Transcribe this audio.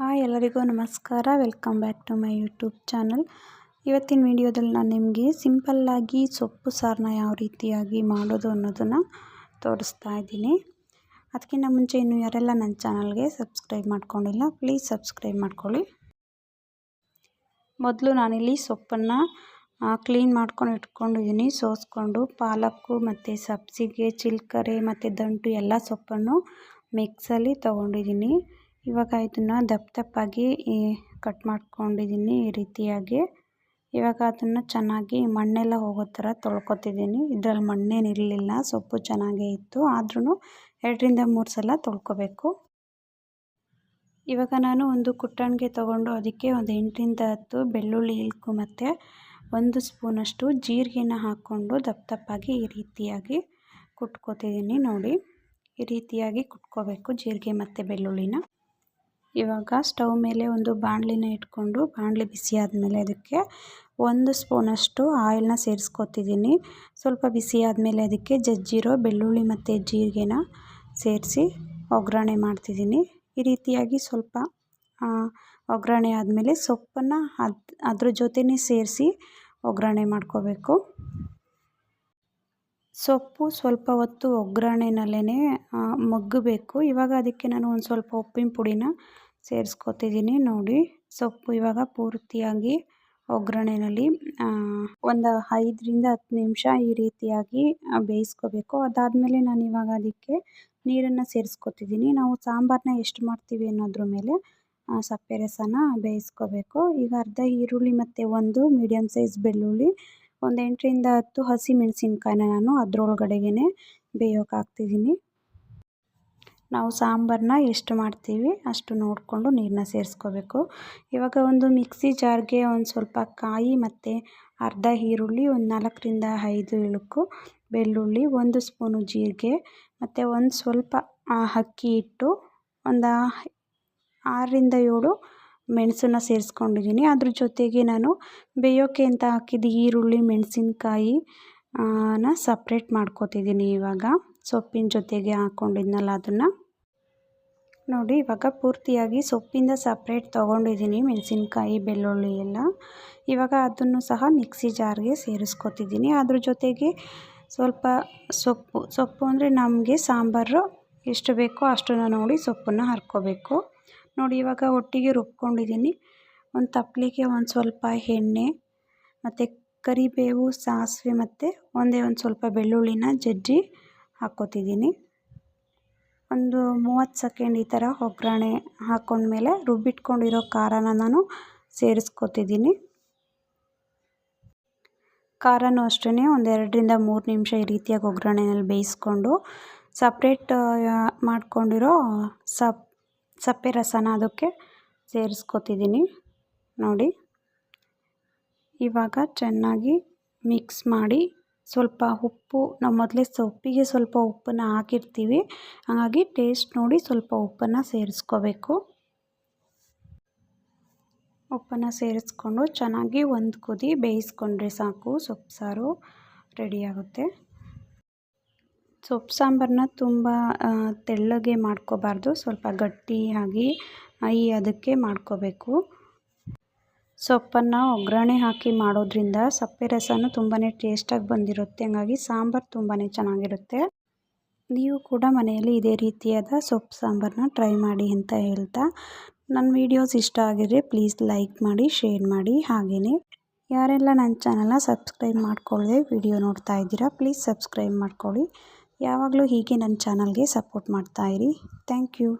Hi ಎಲ್ಲರಿಗೂ ನಮಸ್ಕಾರ. Welcome back to my YouTube channel ಇವತ್ತಿನ ವಿಡಿಯೋದಲ್ಲಿ ನಾನು ನಿಮಗೆ ಸಿಂಪಲ್ಲಾಗಿ ಸೊಪ್ಪು ಸಾರನ್ನ ಯಾವ ರೀತಿಯಾಗಿ ಮಾಡೋದು ಅನ್ನೋದನ್ನು ತೋರಿಸ್ತಾ ಇದ್ದೀನಿ. ಅದಕ್ಕಿಂತ ಮುಂಚೆ ಇನ್ನು ಯಾರೆಲ್ಲ ನನ್ನ ಚಾನಲ್ಗೆ ಸಬ್ಸ್ಕ್ರೈಬ್ ಮಾಡ್ಕೊಂಡಿಲ್ಲ ಪ್ಲೀಸ್ ಸಬ್ಸ್ಕ್ರೈಬ್ ಮಾಡ್ಕೊಳ್ಳಿ. ಮೊದಲು ನಾನಿಲ್ಲಿ ಸೊಪ್ಪನ್ನು ಕ್ಲೀನ್ ಮಾಡ್ಕೊಂಡು ಇಟ್ಕೊಂಡಿದ್ದೀನಿ. ಸೋಸ್ಕೊಂಡು ಪಾಲಕ್ಕು ಮತ್ತು ಸಬ್ಸಿಗೆ, ಚಿಲ್ಕರೆ ಮತ್ತು ದಂಟು ಎಲ್ಲ ಸೊಪ್ಪನ್ನು ಮಿಕ್ಸಲ್ಲಿ ತೊಗೊಂಡಿದ್ದೀನಿ. ಇವಾಗ ಇದನ್ನು ದಪ್ಪ ದಪ್ಪಾಗಿ ಕಟ್ ಮಾಡ್ಕೊಂಡಿದ್ದೀನಿ ಈ ರೀತಿಯಾಗಿ. ಇವಾಗ ಅದನ್ನು ಚೆನ್ನಾಗಿ ಮಣ್ಣೆಲ್ಲ ಹೋಗೋ ಥರ ತೊಳ್ಕೊತಿದ್ದೀನಿ ಇದರಲ್ಲಿ ಮಣ್ಣೇನಿರಲಿಲ್ಲ ಸೊಪ್ಪು ಚೆನ್ನಾಗೇ ಇತ್ತು. ಆದ್ರೂ ಎರಡರಿಂದ ಮೂರು ಸಲ ತೊಳ್ಕೊಬೇಕು. ಇವಾಗ ನಾನು ಒಂದು ಕುಟ್ಟಣಿಗೆ ತೊಗೊಂಡು ಅದಕ್ಕೆ ಒಂದು ಎಂಟರಿಂದ ಹತ್ತು ಬೆಳ್ಳುಳ್ಳಿ ಇಲ್ಕು ಮತ್ತು ಒಂದು ಸ್ಪೂನಷ್ಟು ಜೀರಿಗೆನ ಹಾಕ್ಕೊಂಡು ದಪ್ಪ ದಪ್ಪಾಗಿ ಈ ರೀತಿಯಾಗಿ ಕುಟ್ಕೋತಿದ್ದೀನಿ ನೋಡಿ. ಈ ರೀತಿಯಾಗಿ ಕುಟ್ಕೋಬೇಕು ಜೀರಿಗೆ ಮತ್ತು ಬೆಳ್ಳುಳ್ಳಿನ. ಇವಾಗ ಸ್ಟವ್ ಮೇಲೆ ಒಂದು ಬಾಣಲಿನ ಇಟ್ಕೊಂಡು, ಬಾಣಲಿ ಬಿಸಿ ಆದಮೇಲೆ ಅದಕ್ಕೆ ಒಂದು ಸ್ಪೂನಷ್ಟು ಆಯಿಲ್ನ ಸೇರಿಸ್ಕೊತಿದ್ದೀನಿ. ಸ್ವಲ್ಪ ಬಿಸಿ ಆದಮೇಲೆ ಅದಕ್ಕೆ ಜಜ್ಜಿರೋ ಬೆಳ್ಳುಳ್ಳಿ ಮತ್ತು ಜೀರಿಗೆನ ಸೇರಿಸಿ ಒಗ್ಗರಣೆ ಮಾಡ್ತಿದ್ದೀನಿ. ಈ ರೀತಿಯಾಗಿ ಸ್ವಲ್ಪ ಒಗ್ಗರಣೆ ಆದಮೇಲೆ ಸೊಪ್ಪನ್ನು ಅದು, ಅದ್ರ ಜೊತೆನೇ ಸೇರಿಸಿ ಒಗ್ಗರಣೆ ಮಾಡ್ಕೋಬೇಕು. ಸೊಪ್ಪು ಸ್ವಲ್ಪ ಹೊತ್ತು ಒಗ್ಗರಣೆನಲ್ಲೇ ಮಗ್ಗಬೇಕು. ಇವಾಗ ಅದಕ್ಕೆ ನಾನು ಒಂದು ಸ್ವಲ್ಪ ಉಪ್ಪಿನ ಪುಡಿನ ಸೇರಿಸ್ಕೊತಿದ್ದೀನಿ ನೋಡಿ, ಸೊಪ್ಪು ಇವಾಗ ಪೂರ್ತಿಯಾಗಿ ಒಗ್ಗರಣೆನಲ್ಲಿ ಒಂದು ಐದರಿಂದ ಹತ್ತು ನಿಮಿಷ ಈ ರೀತಿಯಾಗಿ ಬೇಯಿಸ್ಕೋಬೇಕು. ಅದಾದಮೇಲೆ ನಾನು ಇವಾಗ ಅದಕ್ಕೆ ನೀರನ್ನು ಸೇರಿಸ್ಕೊತಿದ್ದೀನಿ ನಾವು ಸಾಂಬಾರನ್ನ ಎಷ್ಟು ಮಾಡ್ತೀವಿ ಅನ್ನೋದ್ರ ಮೇಲೆ ಸಪ್ಪೆ ರಸನ ಬೇಯಿಸ್ಕೋಬೇಕು. ಈಗ ಅರ್ಧ ಈರುಳ್ಳಿ ಮತ್ತು ಒಂದು ಮೀಡಿಯಮ್ ಸೈಜ್ ಬೆಳ್ಳುಳ್ಳಿ ಒಂದು ಎಂಟರಿಂದ ಹತ್ತು ಹಸಿ ಮೆಣಸಿನ್ಕಾಯಿನ ನಾನು ಅದರೊಳಗಡೆಗೆ ಬೇಯೋಕೆ ಹಾಕ್ತಿದ್ದೀನಿ ನಾವು ಸಾಂಬಾರನ್ನ ಎಷ್ಟು ಮಾಡ್ತೀವಿ ಅಷ್ಟು ನೋಡಿಕೊಂಡು ನೀರನ್ನ ಸೇರಿಸ್ಕೋಬೇಕು. ಇವಾಗ ಒಂದು ಮಿಕ್ಸಿ ಜಾರ್ಗೆ ಒಂದು ಸ್ವಲ್ಪ ಕಾಯಿ ಮತ್ತು ಅರ್ಧ ಈರುಳ್ಳಿ, ಒಂದು ನಾಲ್ಕರಿಂದ ಐದು ಇಳುಕು, ಬೆಳ್ಳುಳ್ಳಿ, ಒಂದು ಸ್ಪೂನು ಜೀರಿಗೆ ಮತ್ತು ಒಂದು ಸ್ವಲ್ಪ ಅಕ್ಕಿ ಹಿಟ್ಟು, ಒಂದು ಆರರಿಂದ ಏಳು ಮೆಣಸನ್ನ ಸೇರಿಸ್ಕೊಂಡಿದ್ದೀನಿ. ಅದ್ರ ಜೊತೆಗೆ ನಾನು ಬೇಯೋಕೆ ಅಂತ ಹಾಕಿದ ಈರುಳ್ಳಿ, ಮೆಣಸಿನ್ಕಾಯಿ ನ ಸಪ್ರೇಟ್ ಮಾಡ್ಕೊತಿದ್ದೀನಿ ಇವಾಗ. ಸೊಪ್ಪಿನ ಜೊತೆಗೆ ಹಾಕ್ಕೊಂಡಿದ್ನಲ್ಲ ಅದನ್ನು. ನೋಡಿ, ಇವಾಗ ಪೂರ್ತಿಯಾಗಿ ಸೊಪ್ಪಿಂದ ಸಪ್ರೇಟ್ ತೊಗೊಂಡಿದ್ದೀನಿ ಮೆಣಸಿನ್ಕಾಯಿ, ಬೆಳ್ಳುಳ್ಳಿ ಎಲ್ಲ. ಇವಾಗ ಅದನ್ನು ಸಹ ಮಿಕ್ಸಿ ಜಾರ್ಗೆ ಸೇರಿಸ್ಕೊತಿದ್ದೀನಿ ಅದ್ರ ಜೊತೆಗೆ ಸ್ವಲ್ಪ ಸೊಪ್ಪು ಸೊಪ್ಪು ಅಂದರೆ ನಮಗೆ ಸಾಂಬಾರು ಎಷ್ಟು ಬೇಕೋ ಅಷ್ಟನ್ನು ನೋಡಿ ಸೊಪ್ಪನ್ನು ಹರ್ಕೋಬೇಕು. ನೋಡಿ, ಇವಾಗ ಒಟ್ಟಿಗೆ ರುಬ್ಕೊಂಡಿದ್ದೀನಿ. ಒಂದು ತಪ್ಪಲಿಗೆ ಒಂದು ಸ್ವಲ್ಪ ಎಣ್ಣೆ, ಮತ್ತು ಕರಿಬೇವು, ಸಾಸಿವೆ, ಮತ್ತು ಒಂದೇ ಒಂದು ಸ್ವಲ್ಪ ಬೆಳ್ಳುಳ್ಳಿನ ಜಜ್ಜಿ ಹಾಕ್ಕೋತಿದ್ದೀನಿ. ಒಂದು ಮೂವತ್ತು ಸೆಕೆಂಡ್ ಈ ಥರ ಒಗ್ಗರಣೆ ಹಾಕ್ಕೊಂಡ್ಮೇಲೆ ರುಬ್ಬಿಟ್ಕೊಂಡಿರೋ ಖಾರನ ನಾನು ಸೇರಿಸ್ಕೊತಿದ್ದೀನಿ. ಖಾರನೂ ಅಷ್ಟೇ ಒಂದೆರಡರಿಂದ ಮೂರು ನಿಮಿಷ ಈ ರೀತಿಯಾಗಿ ಒಗ್ಗರಣೆನಲ್ಲಿ ಬೇಯಿಸ್ಕೊಂಡು, ಸಪ್ರೇಟ್ ಮಾಡ್ಕೊಂಡಿರೋ ಸಪ್ ಸಪ್ಪೆ ರಸನ ಅದಕ್ಕೆ ಸೇರಿಸ್ಕೊತಿದ್ದೀನಿ. ನೋಡಿ. ಇವಾಗ ಚೆನ್ನಾಗಿ ಮಿಕ್ಸ್ ಮಾಡಿ ಸ್ವಲ್ಪ ಉಪ್ಪು, ನಾವು ಮೊದಲೇ ಸೊಪ್ಪಿಗೆ ಸ್ವಲ್ಪ ಉಪ್ಪನ್ನು ಹಾಕಿರ್ತೀವಿ. ಹಾಗಾಗಿ ಟೇಸ್ಟ್ ನೋಡಿ ಸ್ವಲ್ಪ ಉಪ್ಪನ್ನು ಸೇರಿಸ್ಕೋಬೇಕು. ಉಪ್ಪನ್ನು ಸೇರಿಸ್ಕೊಂಡು ಚೆನ್ನಾಗಿ ಒಂದು ಕುದಿ ಬೇಯಿಸ್ಕೊಂಡ್ರೆ ಸಾಕು, ಸೊಪ್ಪು ಸಾರು ರೆಡಿಯಾಗುತ್ತೆ ಸೊಪ್ಪು ಸಾಂಬಾರನ್ನ ತುಂಬ ತೆಳ್ಳಗೆ ಮಾಡ್ಕೋಬಾರ್ದು. ಸ್ವಲ್ಪ ಗಟ್ಟಿಯಾಗಿ ಅದಕ್ಕೆ ಮಾಡ್ಕೋಬೇಕು. ಸೊಪ್ಪನ್ನು ಒಗ್ಗರಣೆ ಹಾಕಿ ಮಾಡೋದ್ರಿಂದ ಸಪ್ಪೆ ರಸನೂ ತುಂಬಾ ಟೇಸ್ಟಾಗಿ ಬಂದಿರುತ್ತೆ. ಹಂಗಾಗಿ ಸಾಂಬಾರು ತುಂಬಾ ಚೆನ್ನಾಗಿರುತ್ತೆ. ನೀವು ಕೂಡ ಮನೆಯಲ್ಲಿ ಇದೇ ರೀತಿಯಾದ ಸೊಪ್ಪು ಸಾಂಬಾರನ್ನ ಟ್ರೈ ಮಾಡಿ ಅಂತ ಹೇಳ್ತಾ, ನನ್ನ ವೀಡಿಯೋಸ್ ಇಷ್ಟ ಆಗಿದ್ರೆ ಪ್ಲೀಸ್ ಲೈಕ್ ಮಾಡಿ, ಶೇರ್ ಮಾಡಿ. ಹಾಗೆಯೇ ಯಾರೆಲ್ಲ ನನ್ನ ಚಾನಲ್ನ ಸಬ್ಸ್ಕ್ರೈಬ್ ಮಾಡ್ಕೊಳ್ಳದೆ ವಿಡಿಯೋ ನೋಡ್ತಾ ಇದ್ದೀರಾ, ಪ್ಲೀಸ್ ಸಬ್ಸ್ಕ್ರೈಬ್ ಮಾಡ್ಕೊಳ್ಳಿ. ಯಾವಾಗಲೂ ಹೀಗೆ ನನ್ನ ಚಾನಲ್ಗೆ ಸಪೋರ್ಟ್ ಮಾಡ್ತಾಯಿರಿ ಥ್ಯಾಂಕ್ ಯು.